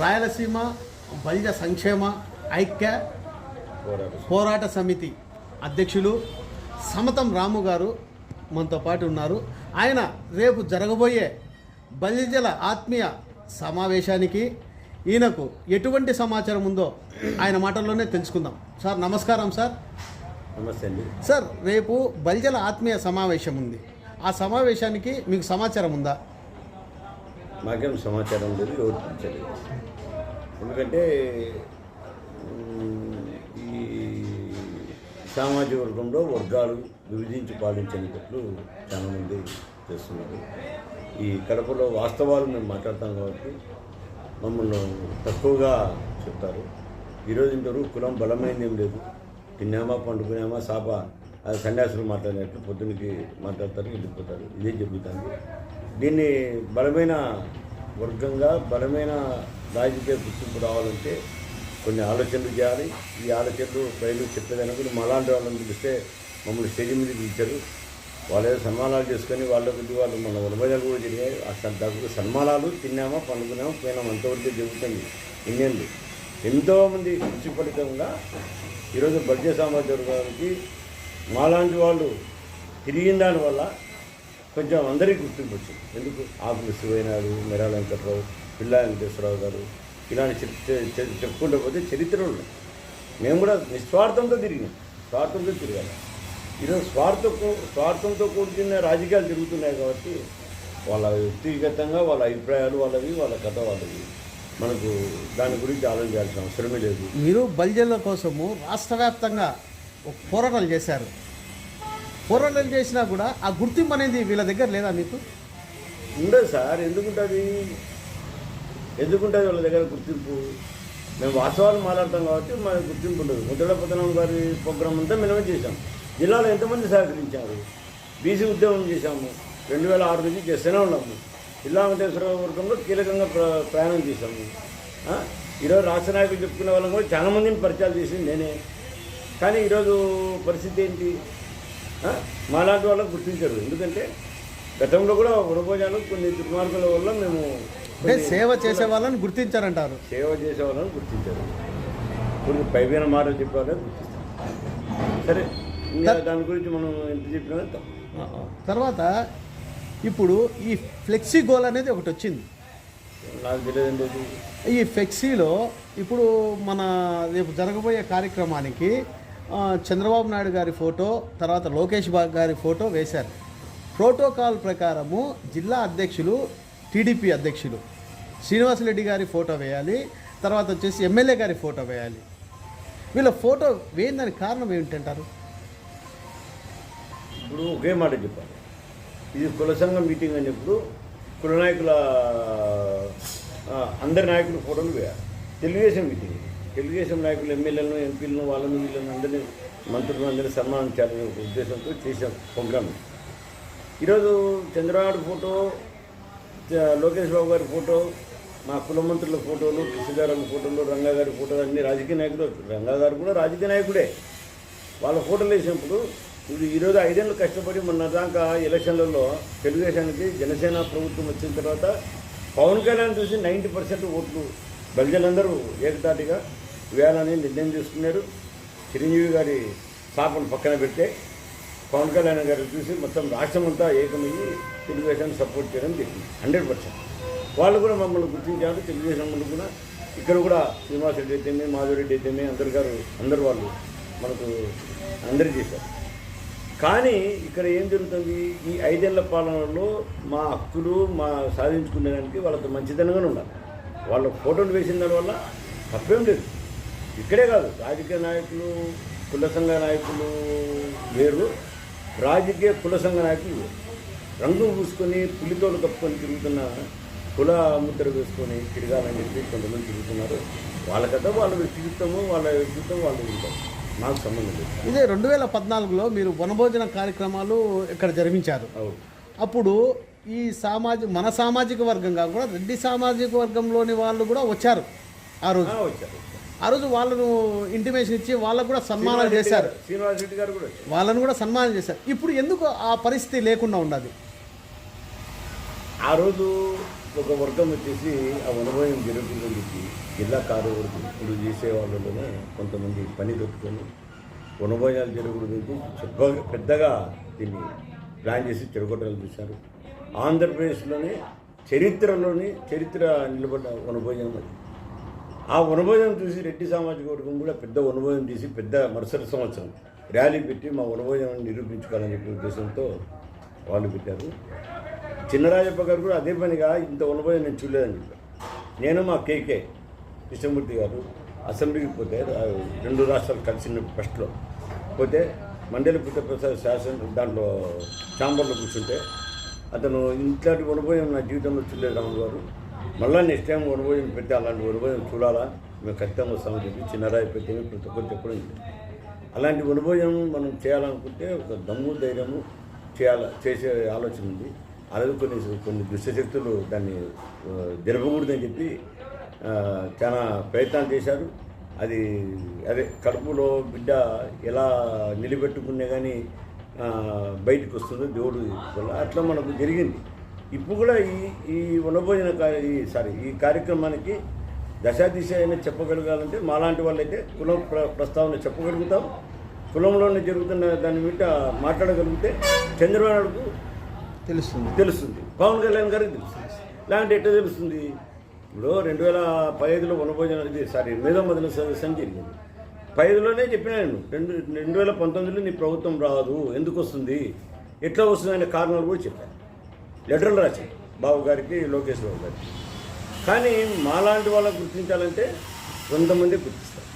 రాయలసీమ బలిజ సంక్షేమ ఐక్య పోరాట సమితి అధ్యక్షులు సమతం రాము గారు మనతో పాటు ఉన్నారు. ఆయన రేపు జరగబోయే బలిజల ఆత్మీయ సమావేశానికి ఈయనకు ఎటువంటి సమాచారం ఉందో ఆయన మాటల్లోనే తెలుసుకుందాం. సార్ నమస్కారం సార్. నమస్తే అండి. సార్ రేపు బలిజల ఆత్మీయ సమావేశం ఉంది. ఆ సమావేశానికి మీకు సమాచారం ఉందా? మాకేం సమాచారం లేదు ఎవరు ఎందుకంటే ఈ సామాజిక వర్గంలో వర్గాలు విభజించి పాలించేటట్లు చాలామంది చేస్తున్నారు. ఈ కడపలో వాస్తవాలు మేము మాట్లాడతాం కాబట్టి మమ్మల్ని తక్కువగా చెప్తారు. ఈరోజు ఇంతవరకు కులం బలమైంది ఏం లేదు. తిన్నామా పండుకున్నామా సాప అది సన్యాసులు మాట్లాడినట్టు పొద్దునకి మాట్లాడతారు వెళ్ళిపోతారు ఇదే చెబుతాను దీన్ని బలమైన వర్గంగా బలమైన రాజకీయ గుర్తింపు రావాలంటే కొన్ని ఆలోచనలు చేయాలి. ఈ ఆలోచనలు ప్రజలు చెప్పేదానికి మలాంటి వాళ్ళని పిలిస్తే మమ్మల్ని స్టేజ్ మీద పిలిచారు. వాళ్ళు ఏదో సన్మానాలు చేసుకొని వాళ్ళ కొద్ది వాళ్ళు మన ఉలబజాలు కూడా జరిగాయి అసలు దగ్గర సన్మానాలు తిన్నామా పండుకున్నామా పోయినాము అంతవరకు జరుగుతుంది. ఇండియన్లు ఎంతోమంది కృషి ఫలితంగా ఈరోజు బడ్జెట్ సామర్థ్యం వర్గానికి మాలాంటి వాళ్ళు తిరిగిన దానివల్ల కొంచెం అందరికీ గుర్తింపు వచ్చింది. ఎందుకు? ఆకులు శివైనాడు మెరా వెంకట్రావు పిల్లా వెంకటేశ్వరరావు గారు. ఇలాంటి చెప్- చె- చెప్పుకుంటూ పోతే చరిత్ర ఉన్నాయి. మేము కూడా నిస్వార్థంతో తిరిగినాం. స్వార్థంతో తిరగాలి. ఈరోజు స్వార్థ స్వార్థంతో కూడుకున్న రాజకీయాలు తిరుగుతున్నాయి కాబట్టి వాళ్ళ వ్యక్తిగతంగా వాళ్ళ అభిప్రాయాలు వాళ్ళవి వాళ్ళ కథ వాళ్ళవి. మనకు దాని గురించి ఆలోచించాల్సిన అవసరమే లేదు. మీరు బలిజల కోసము రాష్ట్ర వ్యాప్తంగా పోరాటాలు చేశారు. పోరాటాలు చేసినా కూడా ఆ గుర్తింపు అనేది వీళ్ళ దగ్గర లేదా మీకు? ఉండదు సార్. ఎందుకుంటుంది? ఎందుకుంటుంది వాళ్ళ దగ్గర గుర్తింపు? మేము వాస్తవాలు మాట్లాడతాం కాబట్టి మన గుర్తింపు ఉండదు. ముద్దల పతనం గారి ప్రోగ్రామ్ అంతా మేమే చేశాం. జిల్లాలో ఎంతమంది సహకరించారు? బీసీ ఉద్యమం చేశాము. రెండు వేల ఆరు నుంచి చేస్తూనే ఉన్నాము. జిల్లా వెంకటేశ్వర వర్గంలో కీలకంగా ప్ర ప్రయాణం చేశాము? ఈరోజు రాష్ట్ర నాయకులు చెప్పుకునే వాళ్ళని కూడా చాలా మందిని పరిచయాలు చేసింది నేనే. కానీ ఈరోజు పరిస్థితి ఏంటి? మాలాంటి వాళ్ళని గుర్తించరు. ఎందుకంటే గతంలో కూడా ఉడభోజాలు కొన్ని దుర్మార్గుల వల్ల మేము అంటే సేవ చేసే వాళ్ళని గుర్తించారంటారు. సేవ చేసే వాళ్ళని గుర్తించారు. కొన్ని పైన మాటలు చెప్పేవాళ్ళని గుర్తిస్తాం సరే. ఇంకా దాని గురించి మనం ఎంత చెప్పినా. తర్వాత ఇప్పుడు ఈ ఫ్లెక్సీ గోల్ అనేది ఒకటి వచ్చింది. నాకు తెలియదండి ఈ ఫ్లెక్సీలో ఇప్పుడు మన రేపు జరగబోయే కార్యక్రమానికి చంద్రబాబు నాయుడు గారి ఫోటో తర్వాత లోకేష్ బాబు గారి ఫోటో వేశారు. ప్రోటోకాల్ ప్రకారము జిల్లా అధ్యక్షులు టీడీపీ అధ్యక్షులు శ్రీనివాసరెడ్డి గారి ఫోటో వేయాలి తర్వాత వచ్చేసి ఎమ్మెల్యే గారి ఫోటో వేయాలి. వీళ్ళ ఫోటో వేయిందని కారణం ఏమిటంటారు? ఇప్పుడు ఒకే మాట చెప్పాలి. ఇది కుల సంఘం మీటింగ్ అనేప్పుడు కుల నాయకుల అందరి నాయకుల ఫోటోలు వేయాలి. తెలుగుదేశం మీటింగ్. తెలుగుదేశం నాయకులు ఎమ్మెల్యేలను ఎంపీలను వాళ్ళని వీళ్ళని అందరినీ మంత్రులను అందరినీ సన్మానించాలనే ఒక ఉద్దేశంతో చేసాం ప్రోగ్రామ్ ఈరోజు చంద్రబాబు ఫోటో లోకేష్ బాబు గారి ఫోటో మా కుల మంత్రుల ఫోటోలు కృష్ణగారి ఫోటోలు రంగా గారి ఫోటోలు అన్ని రాజకీయ నాయకులు రంగా గారు కూడా రాజకీయ నాయకుడే. వాళ్ళ ఫోటోలు వేసినప్పుడు ఇది ఈరోజు ఐదేళ్ళు కష్టపడి మొన్న దాకా ఎలక్షన్లలో తెలుగుదేశానికి జనసేన ప్రభుత్వం వచ్చిన తర్వాత పవన్ కళ్యాణ్ చూసి నైంటీ పర్సెంట్ ఓట్లు బలిజలందరూ ఏకతాటిగా వేయాలని నిర్ణయం తీసుకున్నారు. చిరంజీవి గారి శాపను పక్కన పెడితే పవన్ కళ్యాణ్ గారు చూసి మొత్తం రాష్ట్రం అంతా ఏకమయ్యి తెలుగుదేశాన్ని సపోర్ట్ చేయడం జరిగింది. Hundred percent. వాళ్ళు కూడా మమ్మల్ని గుర్తించారు. తెలుగుదేశం వాళ్ళు కూడా ఇక్కడ కూడా శ్రీనివాసరెడ్డి అయితేనే మాధవరెడ్డి అయితేనే అందరు గారు అందరు వాళ్ళు మనకు అందరి చేశారు. కానీ ఇక్కడ ఏం జరుగుతుంది? ఈ ఐదేళ్ళ పాలనలో మా హక్కులు మా సాధించుకునేదానికి వాళ్ళతో మంచితనంగానే ఉండాలి. వాళ్ళ ఫోటోలు వేసిన దానివల్ల తప్పేం లేదు. ఇక్కడే కాదు రాజకీయ నాయకులు కుల సంఘ నాయకులు వేరు. రాజకీయ కుల సంఘ నాయకులు వేరు. రంగు పూసుకొని పులితోలు కప్పుకొని తిరుగుతున్న కుల ముద్ర వేసుకొని తిరగాలని చెప్పి కొంతమంది తిరుగుతున్నారు. వాళ్ళ కథ వాళ్ళ వ్యక్తిత్వము వాళ్ళ వ్యక్తిత్వం వాళ్ళు ఉంటారు. నాకు సంబంధం లేదు. ఇదే రెండు వేల పద్నాలుగులో మీరు వనభోజన కార్యక్రమాలు ఇక్కడ జరిపించారు. అవును. అప్పుడు ఈ సామాజిక మన సామాజిక వర్గం కాకుండా రెడ్డి సామాజిక వర్గంలోని వాళ్ళు కూడా వచ్చారు ఆ రోజు. ఆ, వచ్చారు ఆ రోజు వాళ్ళను ఇంటిమేషన్ ఇచ్చి వాళ్ళకు కూడా సన్మానాలు చేశారు. గారు- శ్రీనివాస్ రెడ్డి గారు కూడా వాళ్ళను కూడా సన్మానం చేశారు. ఇప్పుడు ఎందుకు ఆ పరిస్థితి లేకుండా ఉన్నది ఆ రోజు ఒక వర్గం వచ్చేసి ఆ అనుభవం జరుగుతుందని చెప్పి జిల్లా కార్యవర్గం చేసే వాళ్ళలోనే కొంతమంది పని పెట్టుకొని వనభోజనాలు జరగకూడదు పెద్దగా దీన్ని ప్లాన్ చేసి చెడగొట్టాలని చూశారు. ఆంధ్రప్రదేశ్లోనే చరిత్రలోని చరిత్ర నిలబడ్డ వనభోజనం అది. ఆ వనభోజనం చూసి రెడ్డి సామాజిక వర్గం కూడా పెద్ద వనభోజనం తీసి పెద్ద మరుసటి సంవత్సరం ర్యాలీ పెట్టి మా వనభోజనాన్ని నిరూపించుకోవాలని చెప్పే ఉద్దేశంతో వాళ్ళు పెట్టారు. చిన్నరాజప్ప గారు కూడా అదే పనిగా ఇంత వనభోజనం నేను చూడలేదని చెప్పారు. నేను మా కేకే కృష్ణమూర్తి గారు అసెంబ్లీకి పోతే రెండు రాష్ట్రాలు కలిసిన ఫస్ట్లో పోతే మండలి పుట్టప్రసాద్ శాసన దాంట్లో ఛాంబర్లో కూర్చుంటే అతను ఇంట్లాంటి వనభోజనం నా జీవితంలో చూడలేదు రాములు గారు. మళ్ళీ నెక్స్ట్ టైం వనభోజనం పెడితే అలాంటి వనభోజనం చూడాలా? మేము ఖచ్చితంగా వస్తామని చెప్పి చిన్నరాయి పెట్టి ప్రతి ఒక్కరు చెప్పడం అలాంటి వనభోజనం మనం చేయాలనుకుంటే ఒక దమ్ము ధైర్యము చేయాల చేసే ఆలోచన ఉంది. అలాగే కొన్ని కొన్ని దుష్టశక్తులు దాన్ని జరగకూడదని జరపకూడదని చెప్పి చాలా ప్రయత్నాలు చేశారు. అది అదే కడుపులో బిడ్డ ఎలా నిలబెట్టుకునే కానీ బయటకు వస్తుందో దేవుడు వల్ల అట్లా మనకు జరిగింది. ఇప్పుడు కూడా ఈ ఈ వనభోజన కార్య ఈ సారీ ఈ కార్యక్రమానికి దశాదిశ అయినా చెప్పగలగాలంటే మాలాంటి వాళ్ళైతే కులం ప్ర ప్రస్తావన చెప్పగలుగుతాం. కులంలోనే జరుగుతున్న దాని మీద మాట్లాడగలిగితే చంద్రబాబు నాయుడుకు తెలుస్తుంది. తెలుస్తుంది. పవన్ కళ్యాణ్ గారికి తెలుస్తుంది. లేదంటే ఎట్లా తెలుస్తుంది? ఇప్పుడు రెండు వేల పదిహేదులో వనభోజనం ఇది సారీ ఎనిమిదో మొదల సదస్సు జరిగింది పదిహేదులోనే చెప్పిన నేను. రెండు రెండు వేల పంతొమ్మిదిలో నీ ప్రభుత్వం రాదు. ఎందుకు వస్తుంది? ఎట్లా వస్తుంది అనే కారణాలు కూడా చెప్పాను లెటర్లు రాశాను బాబు గారికి లోకేష్ బాబు గారికి. కానీ మాలాంటి వాళ్ళని గుర్తించాలంటే కొంతమంది గుర్తిస్తారు.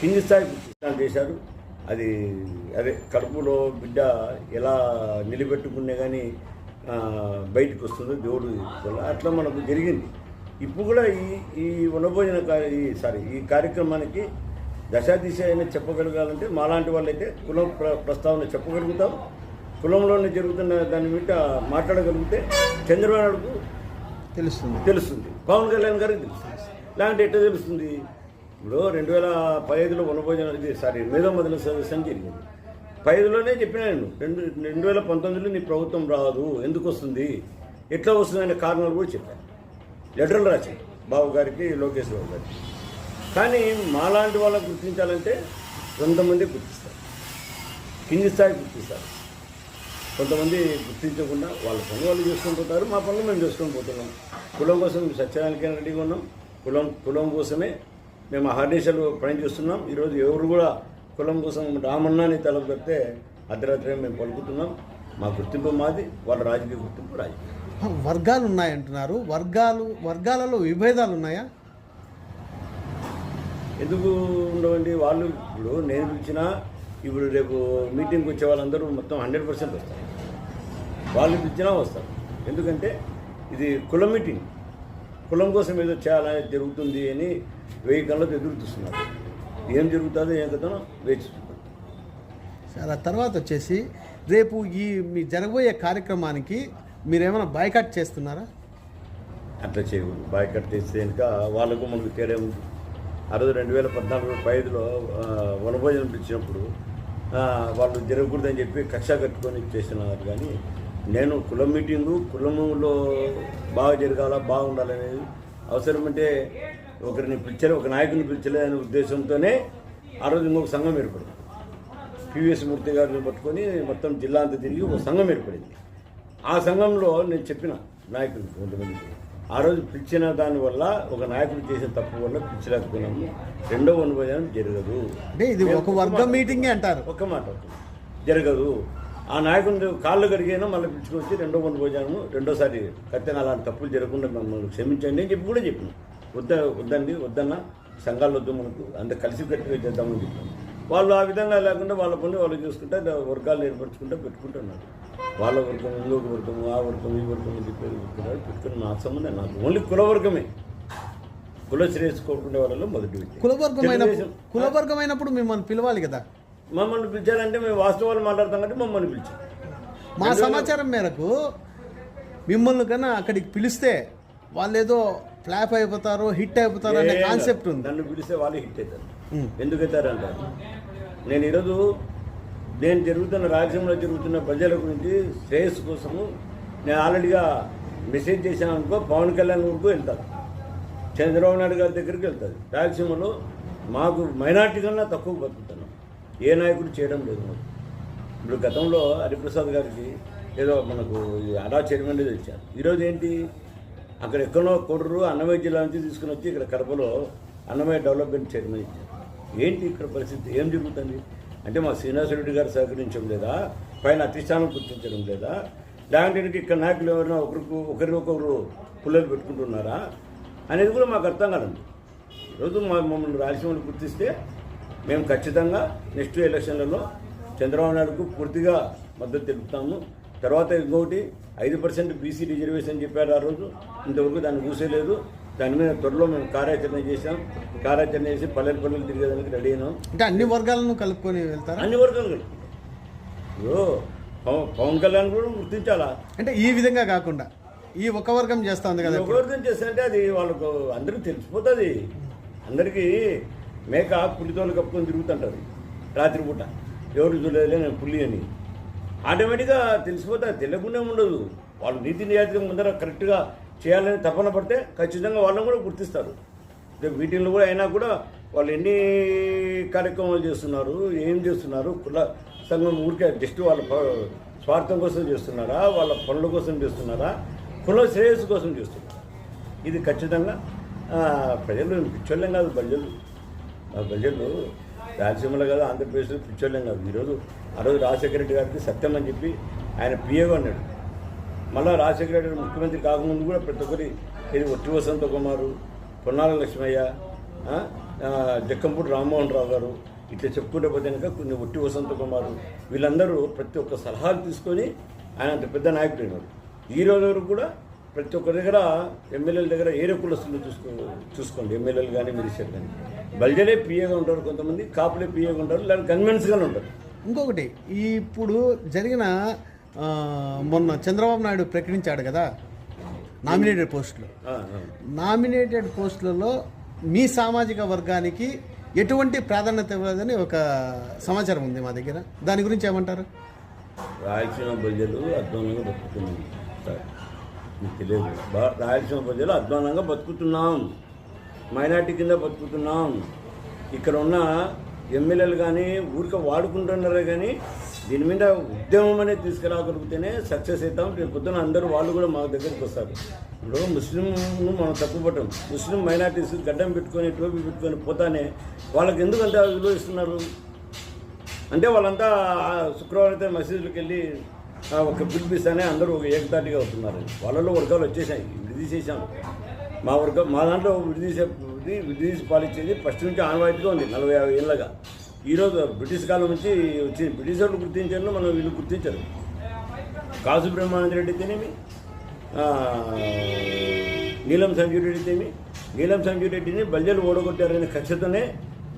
కింది స్థాయి గుర్తించాలని చేశారు. అది అదే కడుపులో బిడ్డ ఎలా నిలబెట్టుకునే కానీ బయటకు వస్తుందో దేవుడు అట్లా మనకు జరిగింది. ఇప్పుడు కూడా ఈ ఈ వనభోజన కార్య ఈ సారీ ఈ కార్యక్రమానికి దశా దిశ అయినా చెప్పగలగాలంటే మాలాంటి వాళ్ళైతే కులం ప్ర ప్రస్తావన చెప్పగలుగుతాం. కులంలోనే జరుగుతున్న దాని మీద మాట్లాడగలిగితే చంద్రబాబు నాయుడుకు తెలుస్తుంది. తెలుస్తుంది. పవన్ కళ్యాణ్ గారికి తెలుస్తుంది. లేదంటే ఎట్లా తెలుస్తుంది? ఇప్పుడు రెండు వేల పదిహేదులో వనభోజనం ఇది సారీ మేధో మదన సదస్సు అని జరిగింది. పదిహేదులోనే చెప్పిన నేను రెండు రెండు వేల పంతొమ్మిదిలో నీ ప్రభుత్వం రాదు ఎందుకు వస్తుంది? ఎట్లా వస్తుంది అనే కారణాలు కూడా చెప్పాను లెటర్లు రాశాను బాబు గారికి లోకేష్ బాబు గారికి. కానీ మాలాంటి వాళ్ళని గుర్తించాలంటే కొంతమంది గుర్తిస్తారు. కింది స్థాయి గుర్తిస్తారు. కొంతమంది గుర్తించకుండా వాళ్ళ పనులు వాళ్ళు చేసుకొని పోతారు మా పనులు మేము చేసుకొని పోతున్నాం. కులం కోసం మేము సత్యనారాయణ రెడ్డిగా ఉన్నాం. కులం కులం కోసమే మేము అహర్నిశలు పని చేస్తున్నాం ఈరోజు ఎవరు కూడా కులం కోసం రామన్నాని తలపు పెడితే అర్ధరాత్రి మేము పలుకుతున్నాం. మా గుర్తింపు మాది వాళ్ళ రాజకీయ గుర్తింపు రాజకీయ వర్గాలు ఉన్నాయంటున్నారు. వర్గాలు వర్గాలలో విభేదాలు ఉన్నాయా? ఎందుకు ఉండవండి? వాళ్ళు ఇప్పుడు నేను పిలిచినా ఇప్పుడు రేపు మీటింగ్కి వచ్చే వాళ్ళందరూ మొత్తం హండ్రెడ్ పర్సెంట్ వస్తారు. వాళ్ళు పిలిచినా వస్తారు. ఎందుకంటే ఇది కులం మీటింగ్. కులం కోసం ఏదో చేయాలని జరుగుతుంది అని వెయ్యి కళ్ళతో ఎదురు చూస్తున్నారు ఏం జరుగుతుందో ఏం కథనో వేచి. సరే ఆ తర్వాత వచ్చేసి రేపు ఈ మీ జరగబోయే కార్యక్రమానికి మీరేమైనా బాయ్కాట్ చేస్తున్నారా? అట్లా చేయకూడదు. బాయ్కట్ చేస్తే కనుక వాళ్ళకు మనకు తేడా ఉంది. ఆ రోజు రెండు వేల పద్నాలుగు పైదులో వనభోజనం పిలిచినప్పుడు వాళ్ళు జరగకూడదని చెప్పి కక్ష కట్టుకొని చేస్తున్నారు. కానీ నేను కులం మీటింగు కులములో బాగా జరగాల బాగుండాలనేది అవసరమంటే ఒకరిని పిలిచలే ఒక నాయకుని పిలిచలే అనే ఉద్దేశంతోనే ఆ రోజు ఇంకొక సంఘం ఏర్పడింది. పివిఎస్ మూర్తి గారిని పట్టుకొని మొత్తం జిల్లా అంతా తిరిగి ఒక సంఘం ఏర్పడింది. ఆ సంఘంలో నేను చెప్పిన నాయకులు కొంతమందికి ఆ రోజు పిలిచిన దానివల్ల ఒక నాయకుడు చేసిన తప్పు వల్ల పిలిచలేకపోయినాము. రెండో వనభోజనం జరగదు. అంటే ఇది ఒక వర్గం మీటింగే అంటారు. ఒక్క మాట. జరగదు. ఆ నాయకుని కాళ్ళు కడిగైనా మళ్ళీ పిలుచుకొచ్చి రెండో వనభోజనము రెండోసారి ఖచ్చితంగా అలాంటి తప్పులు జరగకుండా మమ్మల్ని క్షమించండి అని చెప్పి కూడా చెప్పిన. వద్ద వద్దండి వద్దన్న సంఘాలు వద్దు మనకు అంత కలిసి కట్టుగా చేద్దామని చెప్పాను. వాళ్ళు ఆ విధంగా లేకుండా వాళ్ళ పని వాళ్ళు చూసుకుంటే వర్గాలు ఏర్పరచుకుంటే పెట్టుకుంటున్నారు. వాళ్ళ వర్గం ఇంకొక వర్గం ఆ వర్గం ఈ వర్గం అని చెప్పి పెట్టుకున్నారు పెట్టుకుని నా సంబంధం నాకు. ఓన్లీ కుల వర్గమే. కుల శ్రేయస్ కోరుకునే వాళ్ళలో మొదటి వ్యక్తి. కులవర్గమైనప్పుడు మిమ్మల్ని పిలవాలి కదా? మమ్మల్ని పిలిచారంటే మేము వాస్తవాలు మాట్లాడతాం కాబట్టి మమ్మల్ని పిలిచాం మా సమాచారం మేరకు మిమ్మల్ని కన్నా అక్కడికి పిలిస్తే వాళ్ళు ఏదో ఫ్లాప్ అయిపోతారు హిట్ అయిపోతారు అనే కాన్సెప్ట్ ఉంది. నన్ను పిలిస్తే వాళ్ళు హిట్ అవుతారు. ఎందుకు అవుతారు అంటారు నేను ఈరోజు నేను జరుగుతున్న రాజ్యంలో జరుగుతున్న ప్రజల గురించి శ్రేయస్సు కోసము నేను ఆల్రెడీగా మెసేజ్ చేశాను అనుకో పవన్ కళ్యాణ్ వరకు వెళ్తాను చంద్రబాబు నాయుడు గారి దగ్గరికి వెళ్తుంది రాయలసీమలో మాకు మైనార్టీ కన్నా తక్కువ బతుకుతున్నాం. ఏ నాయకుడు చేయడం లేదు మాకు. ఇప్పుడు గతంలో హరిప్రసాద్ గారికి ఏదో మనకు అడా చైర్మన్ ఇచ్చారు ఈరోజు ఏంటి? అక్కడ ఎక్కడో కొడరు అన్నమయ్య జిల్లా నుంచి తీసుకుని వచ్చి ఇక్కడ కడపలో అన్నమయ్య డెవలప్మెంట్ చైర్మన్ ఇచ్చారు. ఏంటి ఇక్కడ పరిస్థితి? ఏం జరుగుతుంది? అంటే మా శ్రీనివాసరెడ్డి గారు సహకరించడం లేదా? పైన అతిష్టానం గుర్తించడం లేదా? లేకపోతే ఇక్కడ నాయకులు ఎవరైనా ఒకరికి ఒకరినొకరు పుల్లలు పెట్టుకుంటున్నారా? అనేది కూడా మాకు అర్థం కాదండి ఈరోజు మా మమ్మల్ని రాయలసీమను గుర్తిస్తే మేము ఖచ్చితంగా నెక్స్ట్ ఎలక్షన్లలో చంద్రబాబు నాయుడుకు పూర్తిగా మద్దతు తెలుపుతాము. తర్వాత ఇంకొకటి ఐదు పర్సెంట్ బీసీ రిజర్వేషన్ చెప్పారు ఆ రోజు. ఇంతవరకు దాన్ని కూసేయలేదు దాని మీద త్వరలో మేము కార్యాచరణ చేశాం. కార్యాచరణ చేసి పల్లెలు పల్లెలు తిరిగేదానికి రెడీ అయినాం. అంటే అన్ని వర్గాలను కలుపుకొని వెళ్తారా? అన్ని వర్గాలు కలిపి. ఇప్పుడు పవన్ కళ్యాణ్ కూడా గుర్తించాలా? అంటే ఈ విధంగా కాకుండా ఈ ఒక వర్గం చేస్తా ఉంది కదా ఇప్పుడు. ఒకరికం చేస్తుంటే అది వాళ్ళకు అందరికి తెలిసిపోతుంది. అందరికీ మేక పులితోలు కప్పుకొని తిరుగుతుంటారు రాత్రిపూట. ఎవరు చూడలేదులే నేను పులి అని. ఆటోమేటిక్గా తెలిసిపోతుంది తెలియకుండా ఉండదు. వాళ్ళు నీతి నిజాయితీగా ముందర కరెక్ట్గా చేయాలని తపన పడితే ఖచ్చితంగా వాళ్ళని కూడా గుర్తిస్తారు. వీటిల్లో మీటింగ్లు కూడా అయినా కూడా వాళ్ళు ఎన్ని కార్యక్రమాలు చేస్తున్నారు ఏం చేస్తున్నారు కుల సంఘం ఊరికే జస్ట్ వాళ్ళ స్వార్థం కోసం చేస్తున్నారా వాళ్ళ పనుల కోసం చేస్తున్నారా కుల శ్రేయస్సు కోసం చేస్తున్నారు. ఇది ఖచ్చితంగా ప్రజలు పిచ్చోళ్ళం కాదు ప్రజలు ప్రజలు రాయలసీమలో కాదు ఆంధ్రప్రదేశ్లో పిచ్చోళ్ళం కాదు. ఈరోజు ఆ రోజు రాజశేఖర రెడ్డి గారికి సత్యం అని చెప్పి ఆయన పిఏగా అన్నాడు మళ్ళా రాజశేఖర రెడ్డి ముఖ్యమంత్రి కాకముందు కూడా ప్రతి ఒక్కరి ఇది ఒట్టి వసంత కుమారు పొన్నాల లక్ష్మయ్య జక్కంపూడి రామ్మోహన్ రావు గారు ఇట్లా చెప్పుకుంటే పోతే కనుక కొన్ని ఒట్టి వసంత కుమారు వీళ్ళందరూ ప్రతి ఒక్క సలహాలు తీసుకొని ఆయన అంత పెద్ద నాయకుడు అయినారు. ఈ రోజు వరకు కూడా ప్రతి ఒక్క దగ్గర ఎమ్మెల్యేల దగ్గర ఏరే కులస్తులు చూసుకో చూసుకోండి. ఎమ్మెల్యేలు కానీ మినిస్టర్ కానీ బల్జలే పిఏగా ఉంటారు కొంతమంది కాపులే పిఏగా ఉంటారు లేదా కన్వెన్స్గానే ఉంటారు. ఇంకొకటి ఇప్పుడు జరిగిన మొన్న చంద్రబాబు నాయుడు ప్రకటించాడు కదా నామినేటెడ్ పోస్టులు. నామినేటెడ్ పోస్టులలో మీ సామాజిక వర్గానికి ఎటువంటి ప్రాధాన్యత ఇవ్వలేదని ఒక సమాచారం ఉంది మా దగ్గర. దాని గురించి ఏమంటారు? రాయలసీమ ప్రజలు అధ్వానంగా బతుకుతున్నాం సార్ మీకు తెలియదు. బా- రాయలసీమ ప్రజలు అధ్వానంగా బతుకుతున్నాం. మైనార్టీ కింద బతుకుతున్నాం. ఇక్కడ ఉన్న ఎమ్మెల్యేలు కానీ ఊరికే వాడుకుంటున్నారే కానీ దీని మీద ఉద్యమం అనేది తీసుకురాగలిగితేనే సక్సెస్ అవుతాం. రేపు పొద్దున అందరూ వాళ్ళు కూడా మా దగ్గరికి వస్తారు. ఇప్పుడు ముస్లింను మనం తప్పుపట్టం ముస్లిం మైనార్టీస్ గడ్డం పెట్టుకొని టోపీ పెట్టుకొని పోతానే వాళ్ళకి ఎందుకు అంత విలువ ఇస్తున్నారు? అంటే వాళ్ళంతా శుక్రవారం అయితే మసీదులకు వెళ్ళి ఒక పిలిపిస్తానే అందరూ ఒక ఏకతాటిగా అవుతున్నారు వాళ్ళలో వర్గాలు వచ్చేసాయి. విడిదీసేసాం మా వర్గం మా దాంట్లో విడిదీసే విడిదీసి పాలించేది ఫస్ట్ నుంచి ఆనవాయితీగా ఉంది నలభై యాభై ఏళ్ళగా. ఈరోజు బ్రిటిష్ కాలం నుంచి వచ్చి బ్రిటిష్ వాళ్ళు గుర్తించారు మనం వీళ్ళు గుర్తించారు. కాసు బ్రహ్మానంద రెడ్డి తినేమి నీలం సంజీవ్ రెడ్డి తేమి నీలం సంజీవ్ రెడ్డిని బల్జలు ఓడగొట్టారనే కక్షతోనే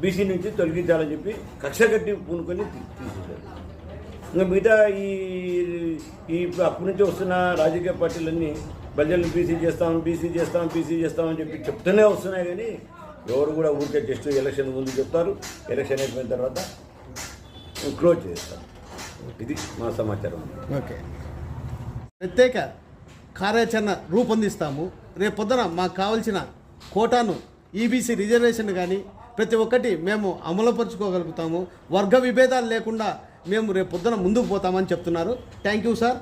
బీసీ నుంచి తొలగించాలని చెప్పి కక్ష కట్టి పూనుకొని తీ- తీసేశారు. ఇంకా మిగతా ఈ ఈ అప్పటి నుంచి వస్తున్న రాజకీయ పార్టీలన్నీ బల్జల్ని బీసీ చేస్తాం బీసీ చేస్తాం బీసీ చేస్తామని చెప్పి చెప్తూనే వస్తున్నాయి కానీ ఎవరు కూడా ఊరికే జస్ట్ ఎలక్షన్ ముందు చెప్తారు. ఎలక్షన్ అయిపోయిన తర్వాత క్లోజ్ చేస్తారు. ఇది మా సమాచారం ఓకే. ప్రత్యేక కార్యాచరణ రూపొందిస్తాము. రేపు పొద్దున మాకు కావాల్సిన కోటాను ఈబీసీ రిజర్వేషన్ కానీ ప్రతి ఒక్కటి మేము అమలుపరుచుకోగలుగుతాము. వర్గ విభేదాలు లేకుండా మేము రేపు పొద్దున ముందుకు పోతామని చెప్తున్నారు. Thank you sir